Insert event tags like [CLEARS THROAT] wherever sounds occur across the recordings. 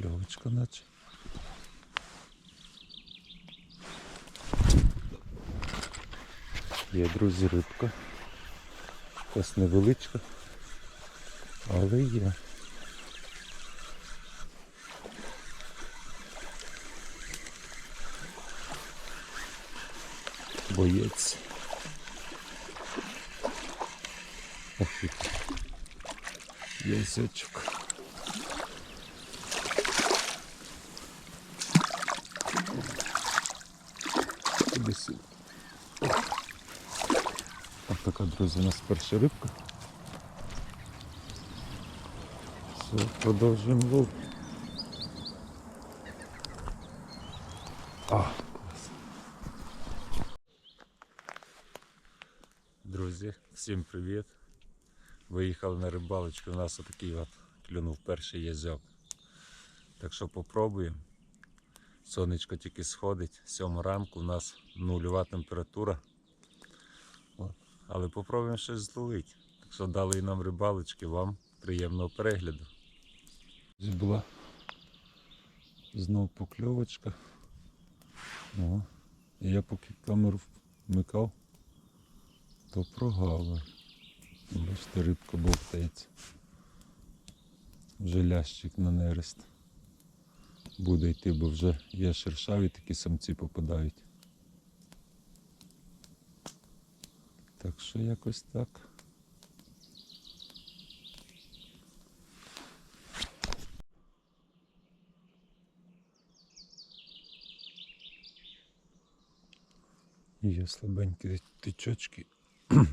рибалочка наче. Є, друзі, рибка. Якась невеличка, але є. Боєць. Ох, який. Яйцечок. Куди? Ось така, друзі, у нас перша рибка. Все, продовжуємо лов. А, клас. Друзі, всім привіт. Виїхали на рибалочку, у нас отакий от клюнув перший язьок. Так що попробуємо. Сонечко тільки сходить, сьома ранку у нас нульова температура. Але попробуємо щось зловити. Так що дали нам рибалочки, вам приємного перегляду. Була знов покльовочка. О, я поки камеру вмикав, то прогавив. Бачите, рибка бовтається. Вже лящик на нерест. Буде йти, бо вже є шершаві такі самці попадають. Так що якось так. Є слабенькі тичочки. [CLEARS THROAT]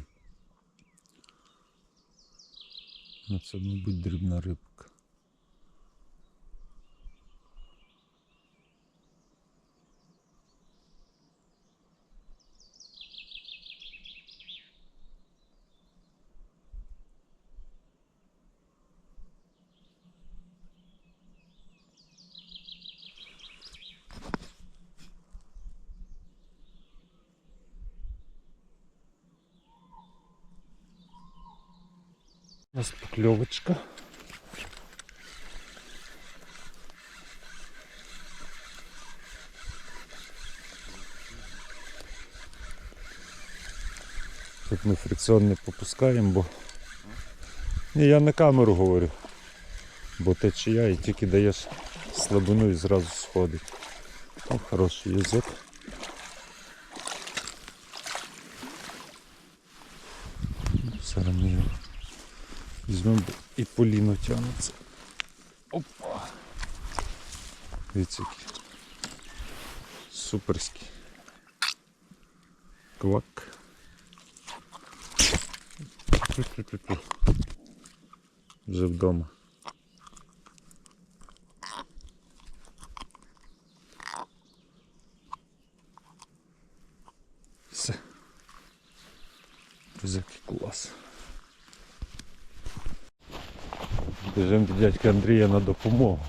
Ну це, мабуть, дрібна рибка. У нас покльовочка. Тут ми фрикціон не попускаємо, бо Ні, я на камеру говорю. Бо течія і тільки даєш слабину і зразу сходить. О, хороший язик. Ми його Візьмемо і поліно тягнеться. Опа. Дивіться які. Суперські. Квак. Вже вдома. Все. Друзі, який клас. Біжимо до дядька Андрія на допомогу.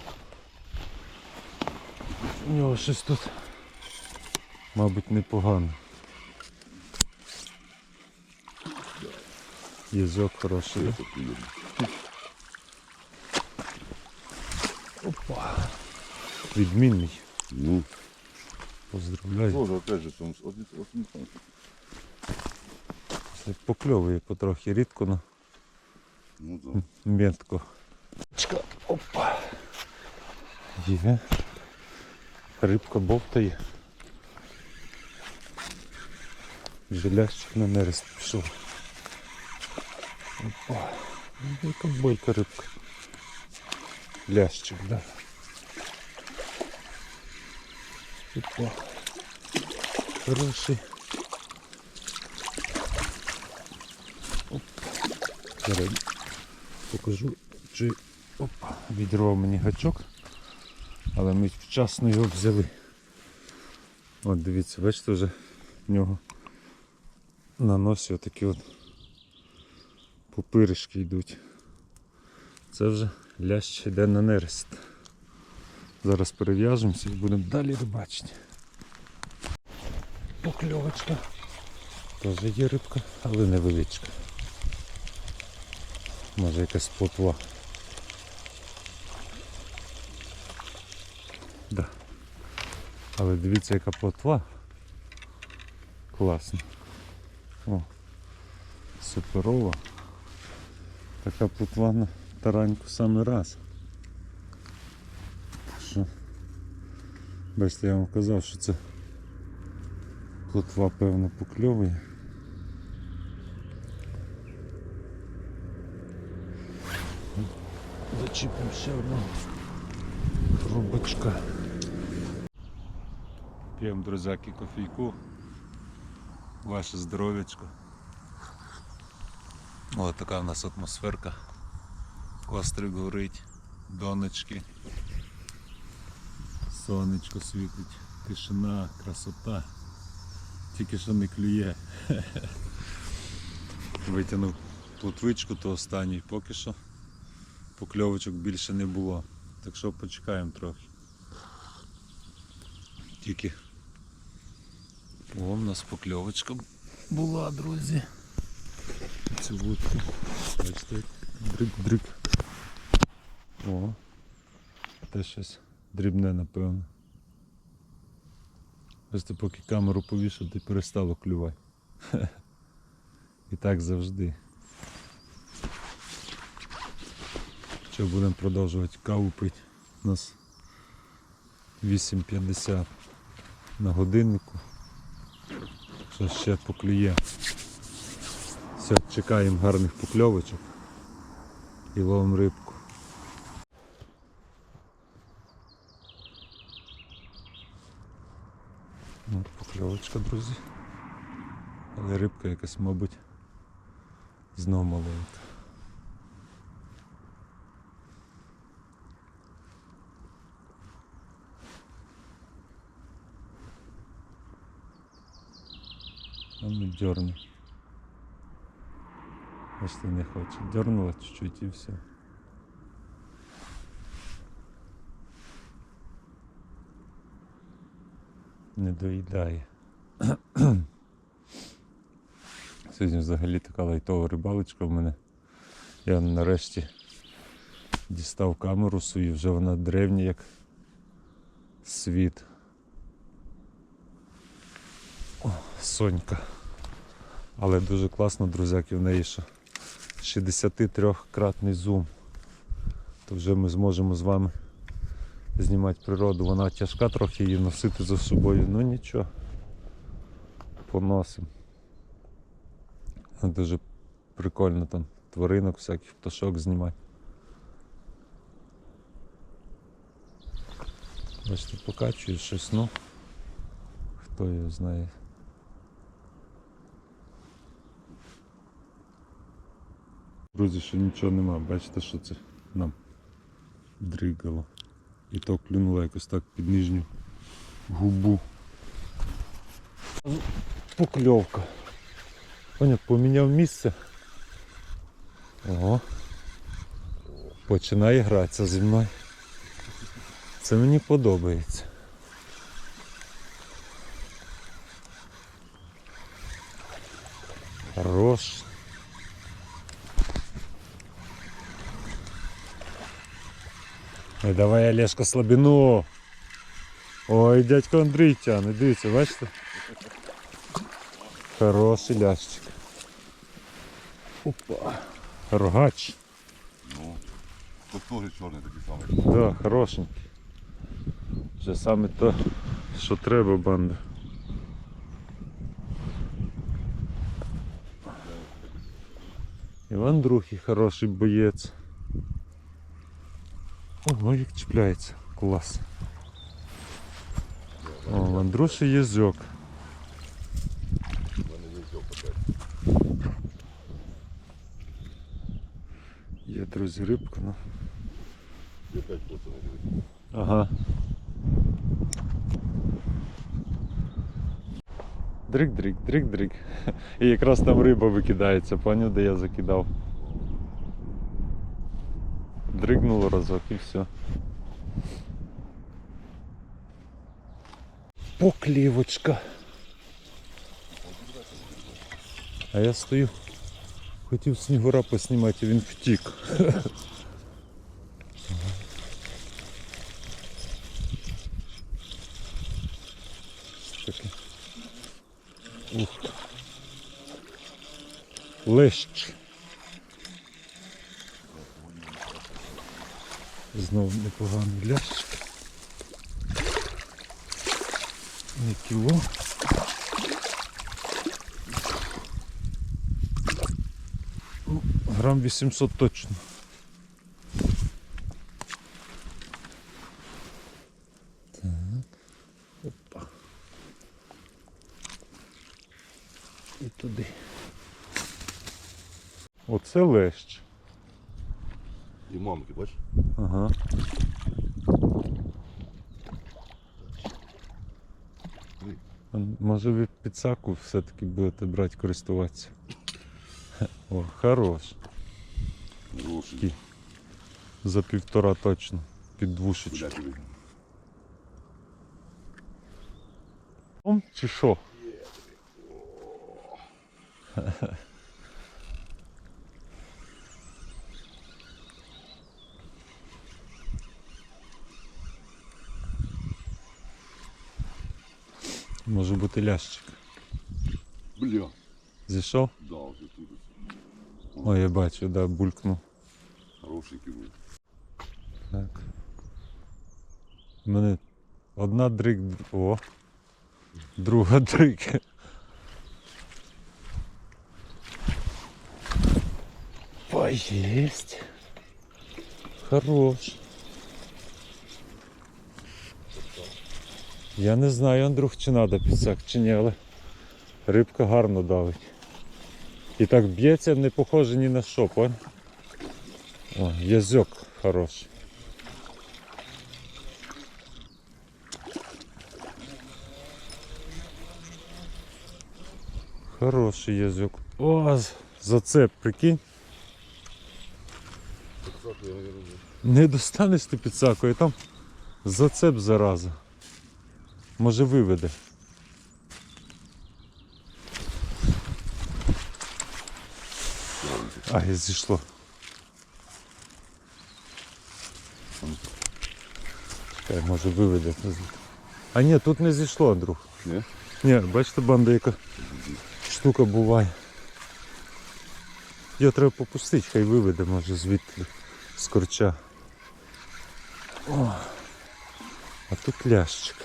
У нього щось тут, мабуть, непогано. Язок хороший. Опа. Відмінний. Ну, Поздравляю. тоже опять же, там, покльовує потрохи рідко, но ну, да. метко. Чка. Опа. Є. Рибка бовтає. Жилящик на нерест пішов. Опа. Яка бойка рибка. Лящик, да. Опа. Хороший. Опа. Зараз покажу, чи опа, відірвав мені гачок, але ми вчасно його взяли. От дивіться, бачите, вже в нього на носі отакі от пупиришки йдуть. Це вже лящ йде на нерест. Зараз перев'яжемося і будемо далі рибачити. Покльовочка. Теж є рибка, але невеличка. Може якась плотва. Але дивіться, яка плотва. Класно. О, суперова. Така плотва на тараньку саме раз. Що? Бачите, я вам казав, що це плотва певно покльовує. Зачіпимо ще одного рубачка. П'ємо, друзяки, кофійку. Ваше здоров'ячко. Ось така в нас атмосферка. Кострик горить, донечки. Сонечко світить, тишина, красота. Тільки що не клює. [LAUGHS] Витягнув плотвичку, то останній поки що. Покльовочок більше не було. Так що почекаємо трохи. Тільки. О, у нас покльовочка була, друзі. Цю вудку. Бачите, дрик-дрик. О. Те щось дрібне, напевно. Просто поки камеру повішав, ти перестало клювати. [LAUGHS] І так завжди. Що будемо продовжувати каву пити. У нас 8.50 на годиннику. Що ще поклює. Все, чекаємо гарних покльовочок і ловимо рибку. Ну, покльовочка, друзі. Але рибка якась, мабуть, знов маленька. А ну дерни. Бачите, не хоче. Дернула чуть-чуть і все. Не доїдає. [COUGHS] Сьогодні взагалі така лайтова рибалочка в мене. Я нарешті дістав камеру свою, вже вона древня як світ. О, Сонька. Але дуже класно, друзяки, в неї що 63-кратний зум. То вже ми зможемо з вами знімати природу. Вона тяжка трохи її носити за собою, ну нічого. Поносимо. Дуже прикольно там тваринок, всяких пташок знімати. Бачите, покачує щось, ну хто його знає. Друзі, що нічого нема, бачите, що це нам дригало. І то клюнуло якось так під нижню губу. Покльовка. Поняв, поміняв місце. Ого. Починає гратися зі мною. Це мені подобається. Хорош. Ой, давай Олешка слабину. Ой, дядько Андрій тягне, дивіться, бачите? Хороший лящик. Опа. Рогач. Ну, тут теж чорний такий самий. Да, хорошенький. Вже саме то, що треба, банда. Іван другий хороший боєць. Ого, як чіпляється. Клас. О, в Андруші язик. Є друзі, рибка, ну. Ага. Дрик-дрик, дрик-дрик. [LAUGHS] І якраз там риба викидається, поняв, де я закидав. Дригнуло разок і все. Поклівочка. А я стою. Хотів снігура поснімати, а він втік. таке. Ух. Лещ. Знову непоганий лящик. Не кіло. Ну, Грам 800 точно. Так. Опа. І туди. Оце лещ. І мамки, бачиш? Ага. А Може ви підсаку все-таки будете брати користуватися. О, хорош. Гроші. За півтора точно. Під двушечку. Чи що? [LAUGHS] Може бути лящик. Бля. Зійшов? Да, вже тут. О, я бачу, да, булькнув. Хороший кіно. Так. У мене одна дрик. О. Друга [LAUGHS] дрик. Поесть. Хорош. Я не знаю, Андрюх, чи треба підсак, чи ні, але рибка гарно давить. І так б'ється, не похоже ні на що, пон? О, язик хороший. Хороший язик. О, зацеп, прикинь. Не достанеш ти підсакою, там зацеп зараза. Може виведе. Ай, зійшло. Чекай, може виведе. А ні, тут не зійшло, друг. Ні? Ні, бачите, банда яка штука буває. Його треба попустити, хай виведе, може звідти з корча. О, а тут лящик.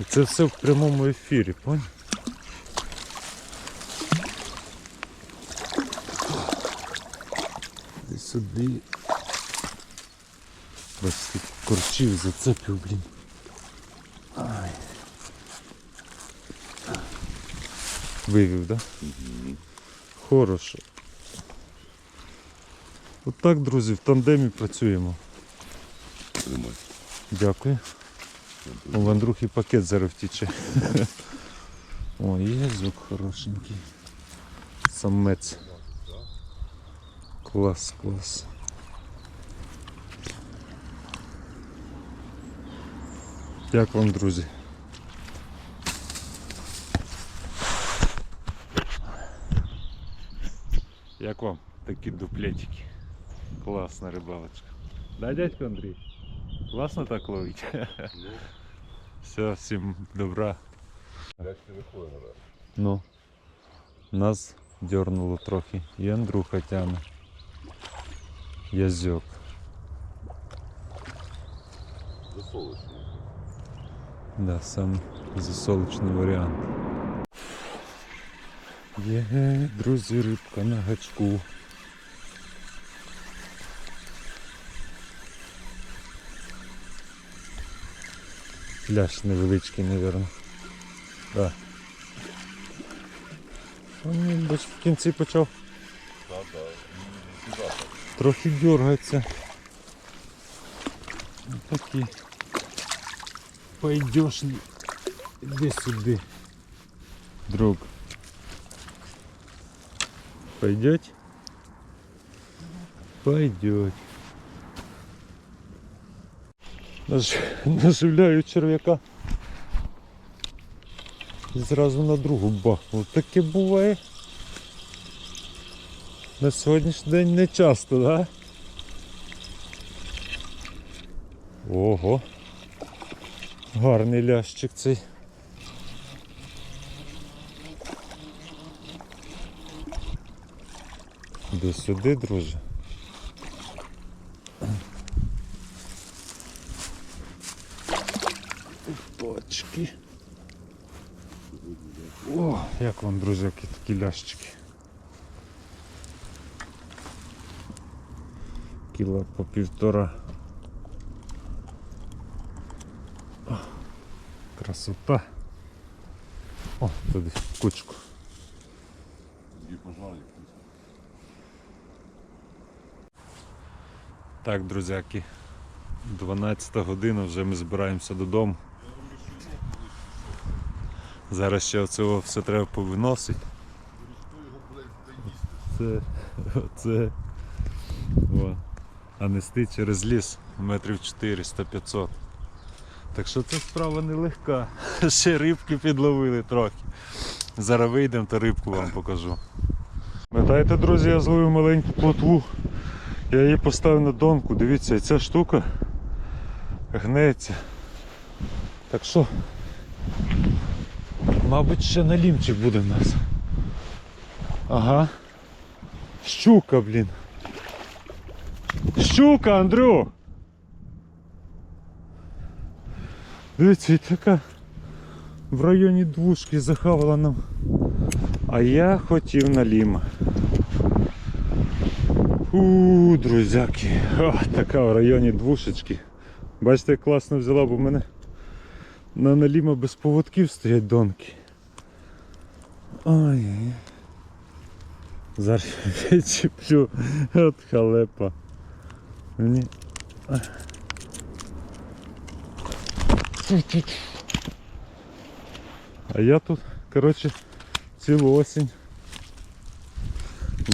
І це все в прямому ефірі, понял? І сюди. Бачите, корчів зацепив, блін. Ай. Вивів, да? Хорошо. От так, друзі, в тандемі працюємо. Дякую. У Андрухи пакет зараз втіче. О, є звук хорошенький. Самець. Клас, клас. Дякую вам, друзі. Як вам такі дуплетики? Класна рибалочка. Да, дядько Андрій? Класно так ловить. [LAUGHS] Все, всім добра. Як ти виходить, гра? Ну, нас дернуло трохи. І Андрюха тяне. Язьок. Засолочний. Да, сам засолочний варіант. Є, друзі, рибка на гачку. Ляш невеличкий, мабуть. Да. Він бач, в кінці почав Так, так. трохи дергається. Такий пойдешний. Іди сюди. Друг. Пойдет? Пойдет. Наж... [LAUGHS] Наживляю черв'яка. І зразу на другу бахнув. Таке буває. На сьогоднішній день не часто, да? Ого. Гарний лящик цей. До сюди, друже. Як вам, друзяки, такі лящики. Кіла по півтора. О, Красота. О, туди кучку. Так, друзяки, 12 година, вже ми збираємося додому. Зараз ще оцього все треба повиносити. Це, це, о, а нести через ліс метрів 400-500. Так що це справа нелегка. [LAUGHS] Ще рибки підловили трохи. Зараз вийдемо та рибку вам покажу. Пам'ятаєте, друзі, я зловив маленьку плотву. Я її поставив на донку, дивіться, ця штука гнеться. Так що, мабуть, ще налімчик буде в нас. Ага. Щука, блін. Щука, Андрю! Дивіться, така в районі двушки захавала нам. А я хотів на ліма. У, друзяки, О, така в районі двушечки. Бачите, як класно взяла, бо мене на наліма без поводків стоять донки. Ой. Зараз [LAUGHS] відчіплю от халепа. Мені. А я тут, коротше, цілу осінь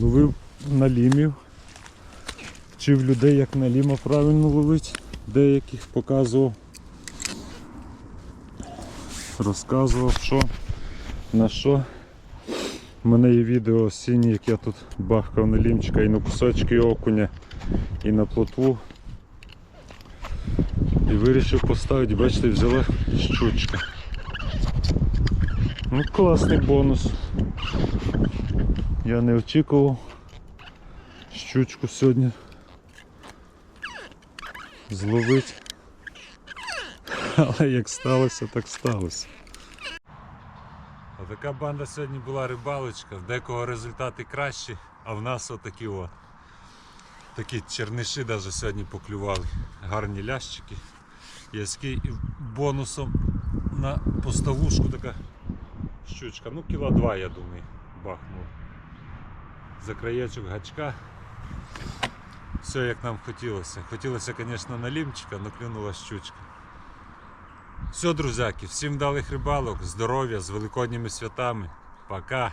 ловив налімів. Вчив людей, як наліма правильно ловить, деяких показував. Розказував, що на що. У мене є відео осінні, як я тут бахкав на лімчика і на кусочки окуня, і на плотву. І вирішив поставити, бачите, взяла щучка. Ну класний бонус. Я не очікував щучку сьогодні зловити. Але як сталося, так сталося. Отака банда сьогодні була рибалочка, в декого результати кращі, а в нас отакі о. Такі черниші навіть сьогодні поклювали. Гарні лящики. Яські і бонусом на поставушку така щучка. Ну кіла два, я думаю, бахнув. За краєчок гачка. Все як нам хотілося. Хотілося, звісно, на лімчика, але клюнула щучка. Все, друзяки, всім вдалих рибалок, здоров'я з великодніми святами. Пока!